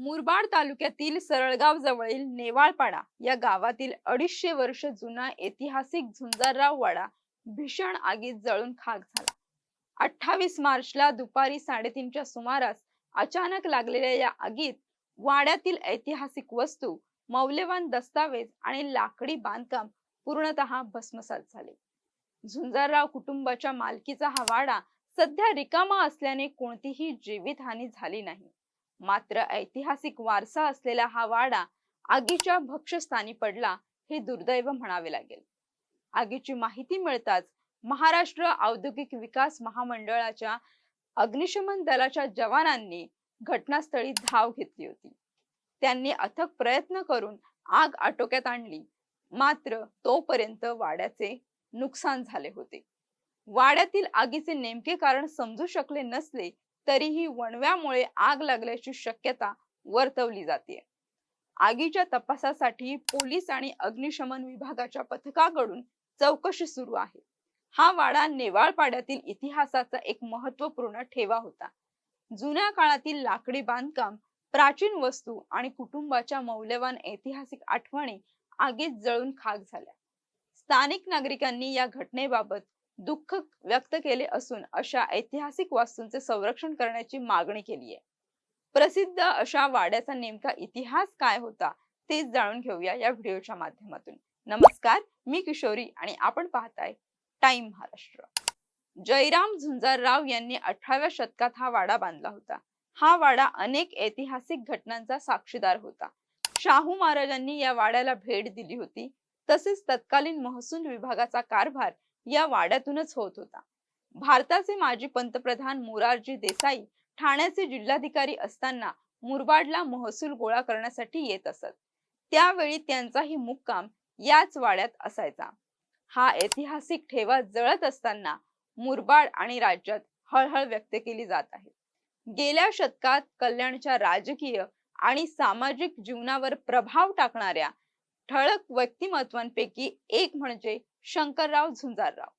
मुरबाड तालुक्यातील सरळगाव जवळील नेवाळपाडा या गावातील अडीचशे वर्ष जुना ऐतिहासिक झुंजारराव वाडा भीषण आगीत जळून खाक झाला. अठ्ठावीस मार्चला दुपारी साडेतीनच्या सुमारास अचानक लागलेल्या या आगीत वाड्यातील ऐतिहासिक वस्तू मौल्यवान दस्तावेज आणि लाकडी बांधकाम पूर्णतः भस्मसात झाले. झुंजारराव कुटुंबाच्या मालकीचा हा वाडा सध्या रिकामा असल्याने कोणतीही जीवितहानी झाली नाही. मात्र ऐतिहासिक वारसा असलेला हा वाडा आगीच्या भक्षस्थानी पडला हे दुर्दैव म्हणावे लागेल. आगीची माहिती मिळताच महाराष्ट्र औद्योगिक विकास महामंडळाच्या अग्निशमन दलाच्या जवानांनी घटनास्थळी धाव घेतली होती. त्यांनी अथक प्रयत्न करून आग आटोक्यात आणली. मात्र तोपर्यंत वाड्याचे नुकसान झाले होते. वाड्यातील आगीचे नेमके कारण समजू शकले नसले तरीही वणव्यामुळे आग लागल्याची शक्यता वर्तवली जाते. आगीच्या तपासासाठी पोलीस आणि अग्निशमन विभागाच्या पथकाकडून चौकशी सुरू आहे. हा वाडा नेवाळपाड्यातील इतिहासाचा एक महत्त्वपूर्ण ठेवा होता. जुन्या काळातील लाकडी बांधकाम प्राचीन वस्तू आणि कुटुंबाच्या मौल्यवान ऐतिहासिक आठवणी आगीत जळून खाक झाल्या. स्थानिक नागरिकांनी या घटनेबाबत दुःख व्यक्त केले असून अशा ऐतिहासिक वास्तूंचे संरक्षण करण्याची मागणी केली आहे प्रसिद्ध अशा वाड्याचा नेमका इतिहास काय होता तेच जाणून घेऊया या व्हिडिओच्या माध्यमातून. नमस्कार मी किशोरी आणि आपण पाहताय टाइम महाराष्ट्र. जयराम झुंजारराव यांनी अठराव्या शतकात हा वाडा बांधला होता. हा वाडा अनेक ऐतिहासिक घटनांचा साक्षीदार होता. शाहू महाराजांनी या वाड्याला भेट दिली होती. तसेच तत्कालीन महसूल विभागाचा कारभार या वाड्यातूनच होत होता. भारताचे माजी पंतप्रधान मोरारजी देसाई ठाण्याचे जिल्हाधिकारी असताना मुरबाडला महसूल गोळा करण्यासाठी येत असत. त्यावेळी त्यांचाही मुक्काम याच वाड्यात असायचा. हा ऐतिहासिक ठेवा जळत असताना मुरबाड आणि राज्यात हळहळ व्यक्त केली जात आहे. गेल्या शतकात कल्याणच्या राजकीय आणि सामाजिक जीवनावर प्रभाव टाकणाऱ्या ठळक व्यक्तिमत्वांपैकी एक म्हणजे शंकरराव झुंजारराव.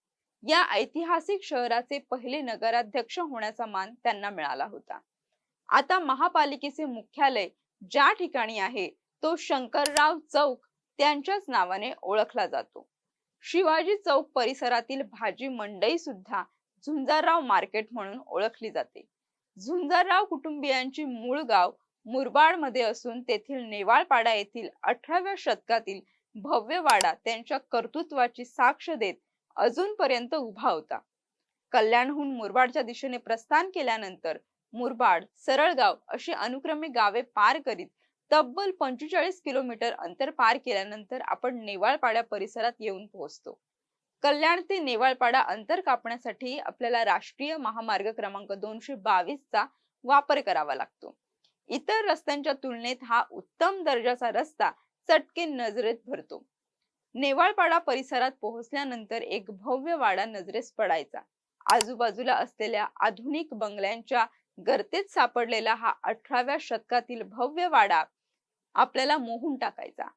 या ऐतिहासिक शहराचे पहिले नगराध्यक्ष होण्याचा मान त्यांना मिळाला होता. आता महापालिकेचे मुख्यालय ज्या ठिकाणी आहे तो शंकरराव चौक त्यांच्याच नावाने ओळखला जातो. शिवाजी चौक परिसरातील भाजी मंडई सुद्धा झुंजारराव मार्केट म्हणून ओळखली जाते. झुंजारराव कुटुंबियांची मूळ गाव मुरबाडमध्ये असून तेथील नेवाळपाडा येथील अठराव्या शतकातील भव्य वाडा त्यांच्या कर्तृत्वाची साक्ष देत अजूनपर्यंत उभा होता. कल्याणहून मुरबाडच्या दिशेने प्रस्थान केल्यानंतर मुरबाड सरळगाव अशी अनुक्रमे गावे पार करीत तब्बल पंचेचाळीस किलोमीटर अंतर पार केल्यानंतर आपण नेवाळपाड्या परिसरात येऊन पोहोचतो. कल्याण ते नेवाळपाडा अंतर कापण्यासाठी आपल्याला राष्ट्रीय महामार्ग क्रमांक दोनशे बावीस चा वापर करावा लागतो. इतर रस्त्यांच्या तुलनेत हा उत्तम दर्जाचा रस्ता चटके नजरेत भरतो. नेवाळपाडा परिसरात पोहोचल्यानंतर एक भव्य वाडा नजरेस पडायचा. आजूबाजूला असलेल्या आधुनिक बंगल्यांच्या गर्तेत सापडलेला हा अठराव्या शतकातील भव्य वाडा आपल्याला मोहून टाकायचा.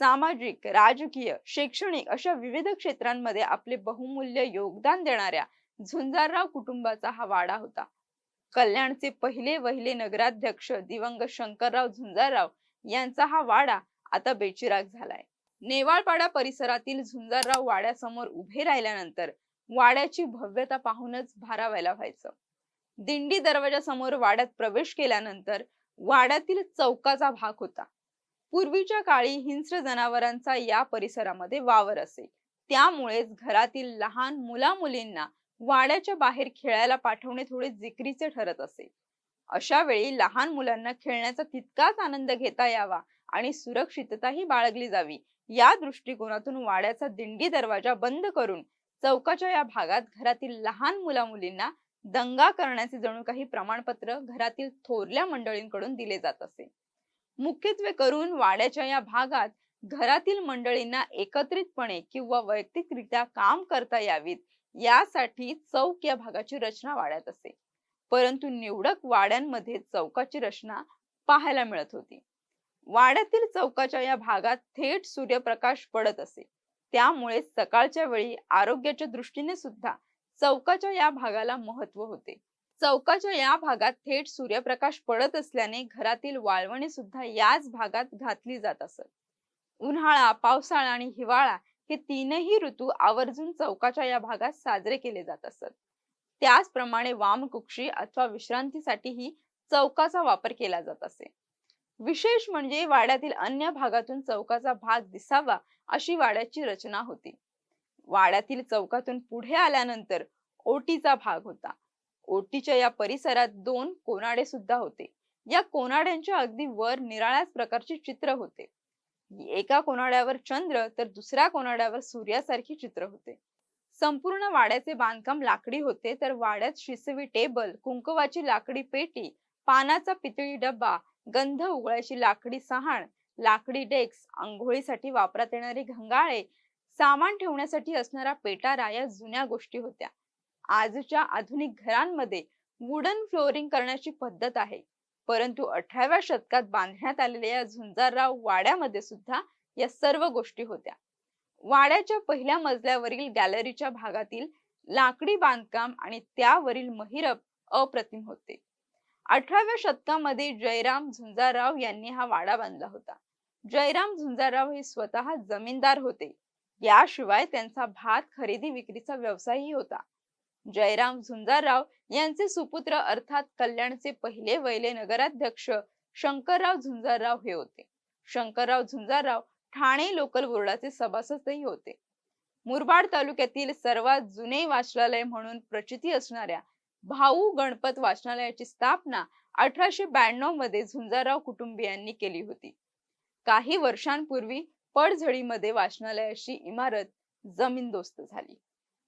सामाजिक राजकीय शैक्षणिक अशा विविध क्षेत्रांमध्ये आपले बहुमूल्य योगदान देणाऱ्या झुंजारराव कुटुंबाचा हा वाडा होता. कल्याणचे पहिले वहिले नगराध्यक्ष दिवंगत शंकरराव झुंजारराव यांचा हा वाडा आता बेचिराग झालाय. नेवाळपाडा परिसरातील झुंजारराव वाड्यासमोर उभे राहिल्यानंतर वाड्याची भव्यता पाहूनच भारावायला व्हायचं. दिंडी दरवाजा समोर वाड्यात प्रवेश केल्यानंतर वाड्यातील चौकाचा भाग होता. पूर्वीच्या काळी हिंस्र जनावरांचा या परिसरामध्ये वावर असे. त्यामुळेच घरातील लहान मुला मुलींना वाड्याच्या बाहेर खेळायला पाठवणे थोडे जिकरीचे ठरत असे. अशा वेळी लहान मुलांना खेळण्याचा तितकाच आनंद घेता यावा आणि सुरक्षितताही बाळगली जावी. या दृष्टिकोनातून वाड्याचा दिंडी दरवाजा बंद करून चौकाच्या या भागात घरातील लहान मुला मुलींना दंगा करण्याचे जणू काही प्रमाणपत्र घरातील थोरल्या मंडळींकडून दिले जात असे. मुख्यत्वे करून वाड्याच्या या भागात घरातील मंडळींना एकत्रितपणे किंवा वैयक्तिकरित्या काम करता यावीत यासाठी चौक या भागाची रचना वाड्यात असे. परंतु निवडक वाड्यांमध्ये चौकाची रचना पाहायला मिळत होती. वाड्यातील चौकाच्या या भागात थेट सूर्यप्रकाश पडत असे. त्यामुळे सकाळच्या वेळी आरोग्याच्या दृष्टीने सुद्धा चौकाच्या या भागाला महत्त्व होते. चौकाच्या या भागात थेट सूर्यप्रकाश पडत असल्याने घरातील वाळवणे सुद्धा याच भागात घातली जात असत. उन्हाळा पावसाळा आणि हिवाळा हे तीनही ऋतू आवर्जून चौकाच्या या भागात साजरे केले जात असत. त्याचप्रमाणे वामकुक्षी अथवा विश्रांतीसाठीही चौकाचा वापर केला जात असे. विशेष म्हणजे वाड्यातील अन्य भागातून चौकाचा भाग दिसावा अशी वाड्याची रचना होती. वाड्यातील चौकातून पुढे आल्यानंतर ओटीचा भाग होता. ओटीच्या या परिसरात दोन कोनाडे सुद्धा होते. या कोनाड्यांच्या अगदी वर निराळ्याच प्रकारचे चित्र होते. एका कोनाड्यावर चंद्र तर दुसऱ्या कोनाड्यावर सूर्यासारखी चित्र होते. संपूर्ण वाड्याचे बांधकाम लाकडी होते तर वाड्यात शिसवी टेबल कुंकवाची लाकडी पेटी पानाचा पितळी डब्बा गंध उगळायची लाकडी सहाण लाकडी डेक्स आंघोळीसाठी वापरात येणारे घंगाळे सामान ठेवण्यासाठी असणारा पेटारा या जुन्या गोष्टी होत्या. आजच्या आधुनिक घरांमध्ये वुडन फ्लोअरिंग करण्याची पद्धत आहे. परंतु अठराव्या शतकात बांधण्यात आलेल्या या झुंजारराव वाड्यामध्ये सुद्धा या सर्व गोष्टी होत्या. वाड्याच्या पहिल्या मजल्यावरील गॅलरीच्या भागातील लाकडी बांधकाम आणि त्यावरील महिरप अप्रतिम होते. अठराव्या शतकामध्ये जयराम झुंजाराव यांनी हा वाडा बांधला होता. जयराम झुंजाराव हे स्वतः जमीनदार होते. याशिवाय त्यांचा भात खरेदी विक्रीचा व्यवसायही होता. जयराम झुंजारराव यांचे सुपुत्र अर्थात कल्याणचे पहिले वैले नगराध्यक्ष शंकरराव झुंजारराव हे होते. शंकरराव झुंजारराव ठाणे लोकल बोर्डाचे सभासदही होते. मुरबाड तालुक्यातील सर्वात जुने वाचनालय म्हणून प्रचिती असणाऱ्या भाऊ गणपत वाचनालयाची स्थापना अठराशे ब्याण्णवमध्ये झुंजारराव कुटुंबियांनी केली होती. काही वर्षांपूर्वी पडझडीमध्ये वाचनालयाची इमारत जमीनदोस्त झाली.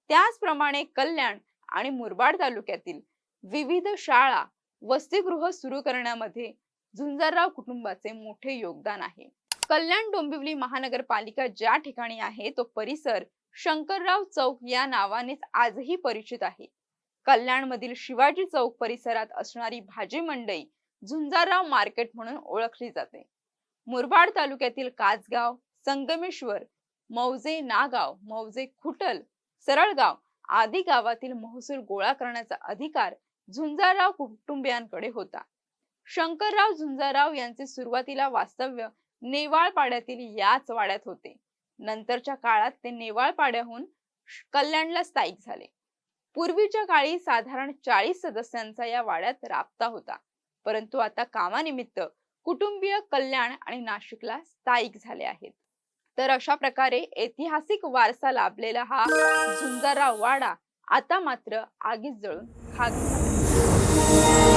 त्याचप्रमाणे कल्याण आणि मुरबाड तालुक्यातील विविध शाळा वसतिगृह सुरू करण्यामध्ये झुंजारराव कुटुंबाचे मोठे योगदान आहे. कल्याण डोंबिवली महानगरपालिका ज्या ठिकाणी आहे तो परिसर शंकरराव चौक या नावानेच आजही परिचित आहे. कल्याणमधील शिवाजी चौक परिसरात असणारी भाजी मंडई झुंजारराव मार्केट म्हणून ओळखली जाते. मुरबाड तालुक्यातील कासगाव संगमेश्वर मौजे नागाव मौजे खुटल सरळगाव आदी गावातील महसूल गोळा करण्याचा अधिकार झुंजारराव कुटुंबियांकडे होता. शंकरराव झुंजारराव यांचे सुरुवातीला वास्तव्य नेवाळपाड्यातील याच वाड्यात होते. नंतरच्या काळात ते नेवाळपाड्याहून कल्याणला स्थायिक झाले. पूर्वीच्या काळी साधारण चाळीस सदस्यांचा या वाड्यात राबता होता. परंतु आता कामानिमित्त कुटुंबीय कल्याण आणि नाशिकला स्थायिक झाले आहेत. तर अशा प्रकारे ऐतिहासिक वारसा लाभलेला हा झुंजारा वाडा आता मात्र आगीत जळून खाक झाला.